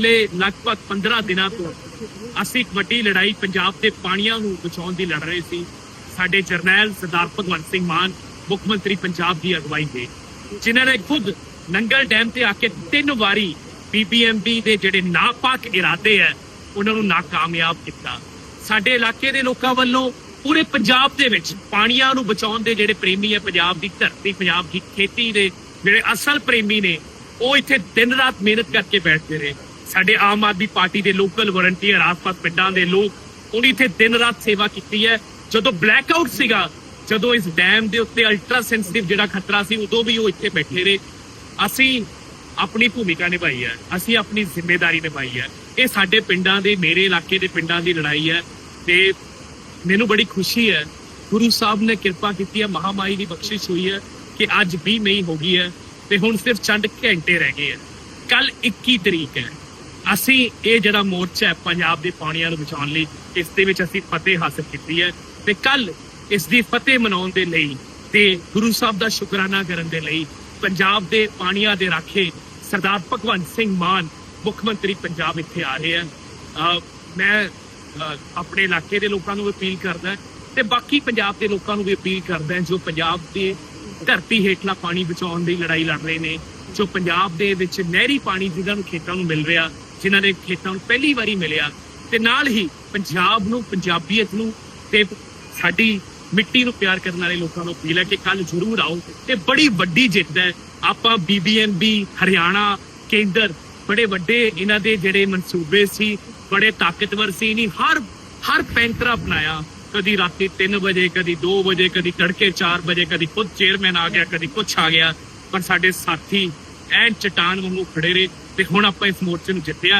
ਪਿਛਲੇ ਲਗਭਗ 15 ਦਿਨਾਂ ਤੋਂ ਅਸੀਂ ਇੱਕ ਵੱਡੀ ਲੜਾਈ ਪੰਜਾਬ ਦੇ ਪਾਣੀਆਂ ਨੂੰ ਬਚਾਉਣ ਦੀ ਲੜ ਰਹੇ ਸੀ। ਸਾਡੇ ਜਰਨੈਲ ਸਰਦਾਰ ਭਗਵੰਤ ਸਿੰਘ ਮਾਨ, ਮੁੱਖ ਮੰਤਰੀ ਪੰਜਾਬ ਦੀ ਅਗਵਾਈ ਦੇ। ਜਿਨ੍ਹਾਂ ਨੇ ਖੁਦ ਨੰਗਲ ਡੈਮ ਤੇ ਆ ਕੇ ਤਿੰਨ ਵਾਰੀ ਬੀਬੀਐਮਬੀ ਦੇ ਜਿਹੜੇ ਨਾਪਾਕ ਇਰਾਦੇ ਹੈ ਉਹਨਾਂ ਨੂੰ ਨਾਕਾਮਯਾਬ ਕੀਤਾ। ਸਾਡੇ ਇਲਾਕੇ ਦੇ ਲੋਕਾਂ ਵੱਲੋਂ ਪੂਰੇ ਪੰਜਾਬ ਦੇ ਵਿੱਚ ਪਾਣੀਆਂ ਨੂੰ ਬਚਾਉਣ ਦੇ ਜਿਹੜੇ ਪ੍ਰੇਮੀ ਹੈ ਪੰਜਾਬ ਦੀ ਧਰਤੀ, ਪੰਜਾਬ ਦੀ ਖੇਤੀ ਦੇ ਜਿਹੜੇ ਅਸਲ ਪ੍ਰੇਮੀ ਨੇ, ਉਹ ਇੱਥੇ ਦਿਨ ਰਾਤ ਮਿਹਨਤ ਕਰਕੇ ਬੈਠਦੇ ਰਹੇ। ਸਾਡੇ ਆਮ ਆਦਮੀ ਪਾਰਟੀ ਦੇ ਲੋਕਲ ਵਲੰਟੀਅਰ, ਆਸ-ਪਾਸ ਪਿੰਡਾਂ ਦੇ ਲੋਕ ਉਹਨੇ ਇੱਥੇ ਦਿਨ ਰਾਤ ਸੇਵਾ ਕੀਤੀ ਹੈ। ਜਦੋਂ ਬਲੈਕ ਆਊਟ ਸੀਗਾ, ਜਦੋਂ ਇਸ ਡੈਮ ਦੇ ਉੱਤੇ ਅਲਟਰਾ ਸੈਂਸਿਟਿਵ ਜਿਹੜਾ ਖਤਰਾ ਸੀ, ਉਦੋਂ ਵੀ ਉਹ ਇੱਥੇ ਬੈਠੇ ਰਹੇ। ਅਸੀਂ ਆਪਣੀ ਭੂਮਿਕਾ ਨਿਭਾਈ ਹੈ, ਅਸੀਂ ਆਪਣੀ ਜ਼ਿੰਮੇਵਾਰੀ ਨਿਭਾਈ ਹੈ। ਇਹ ਸਾਡੇ ਪਿੰਡਾਂ ਦੇ, ਮੇਰੇ ਇਲਾਕੇ ਦੇ ਪਿੰਡਾਂ ਦੀ ਲੜਾਈ ਹੈ ਤੇ ਮੈਨੂੰ ਬੜੀ ਖੁਸ਼ੀ ਹੈ। ਗੁਰੂ ਸਾਹਿਬ ਨੇ ਕਿਰਪਾ ਕੀਤੀ ਹੈ ਮਹਾਮਾਈ ਦੀ ਬਖਸ਼ਿਸ਼ ਹੋਈ ਹੈ ਕਿ ਅੱਜ 20 ਮਈ ਹੋ ਗਈ ਹੈ ਤੇ ਹੁਣ ਸਿਰਫ ਚੰਦ ਘੰਟੇ ਰਹਿ ਗਏ ਹੈ। ਕੱਲ 21 ਤਰੀਕ ਹੈ। ਅਸੀਂ ਇਹ ਜਿਹੜਾ ਮੋਰਚਾ ਹੈ ਪੰਜਾਬ ਦੇ ਪਾਣੀਆਂ ਨੂੰ ਬਚਾਉਣ ਲਈ, ਇਸ ਦੇ ਵਿੱਚ ਅਸੀਂ ਫਤਿਹ ਹਾਸਲ ਕੀਤੀ ਹੈ ਤੇ ਕੱਲ ਇਸ ਦੀ ਫਤਿਹ ਮਨਾਉਣ ਦੇ ਲਈ ਤੇ ਗੁਰੂ ਸਾਹਿਬ ਦਾ ਸ਼ੁਕਰਾਨਾ ਕਰਨ ਦੇ ਲਈ ਪੰਜਾਬ ਦੇ ਪਾਣੀਆਂ ਦੇ ਰਾਖੇ ਸਰਦਾਰ ਭਗਵੰਤ ਸਿੰਘ ਮਾਨ ਮੁੱਖ ਮੰਤਰੀ ਪੰਜਾਬ ਇੱਥੇ ਆ ਰਹੇ ਹਨ। ਮੈਂ ਆਪਣੇ ਇਲਾਕੇ ਦੇ ਲੋਕਾਂ ਨੂੰ ਅਪੀਲ ਕਰਦਾ ਤੇ ਬਾਕੀ ਪੰਜਾਬ ਦੇ ਲੋਕਾਂ ਨੂੰ ਵੀ ਅਪੀਲ ਕਰਦਾ ਜੋ ਪੰਜਾਬ ਦੇ ਧਰਤੀ ਹੇਠਲਾ ਪਾਣੀ ਬਚਾਉਣ ਦੀ ਲੜਾਈ ਲੜ ਰਹੇ ਨੇ, ਜੋ ਪੰਜਾਬ ਦੇ ਵਿੱਚ ਨਹਿਰੀ ਪਾਣੀ ਜਿਹਨਾਂ ਨੂੰ ਖੇਤਾਂ ਨੂੰ ਮਿਲ ਰਿਹਾ ਜਿਨ੍ਹਾਂ ਦੇ ਖੇਤਾਂ ਨੂੰ ਪਹਿਲੀ ਵਾਰੀ ਮਿਲਿਆ ਤੇ ਨਾਲ ਹੀ ਪੰਜਾਬ ਨੂੰ, ਪੰਜਾਬੀਅਤ ਨੂੰ ਤੇ ਸਾਡੀ ਮਿੱਟੀ ਨੂੰ ਪਿਆਰ ਕਰਨ ਵਾਲੇ ਲੋਕਾਂ ਨੂੰ ਅਪੀਲ ਹੈ ਕਿ ਕੱਲ ਜ਼ਰੂਰ ਆਓ ਤੇ ਬੜੀ ਵੱਡੀ ਜਿੱਤ ਹੈ। ਆਪਾਂ ਬੀਬੀਐਮਬੀ ਹਰਿਆਣਾ ਕੇਂਦਰ ਬੜੇ ਵੱਡੇ ਇਹਨਾਂ ਦੇ ਜਿਹੜੇ ਮਨਸੂਬੇ ਸੀ, ਬੜੇ ਤਾਕਤਵਰ ਸੀ, ਨਹੀਂ, ਹਰ ਹਰ ਪੈਂਤਰਾ ਅਪਣਾਇਆ। ਕਦੀ ਰਾਤੀ 3 ਵਜੇ, ਕਦੀ 2 ਵਜੇ, ਕਦੀ ਤੜਕੇ 4 ਵਜੇ, ਕਦੀ ਖੁਦ ਚੇਅਰਮੈਨ ਆ ਗਿਆ, ਕਦੀ ਕੁਛ ਆ ਗਿਆ। ਪਰ ਸਾਡੇ ਸਾਥੀ ਐਨ ਚਟਾਨ ਵਾਂਗੂ ਖੜੇ ਰਹੇ। ਤੇ ਹੁਣ ਆਪਾਂ ਇਸ ਮੋਰਚੇ ਨੂੰ ਜਿੱਤਿਆ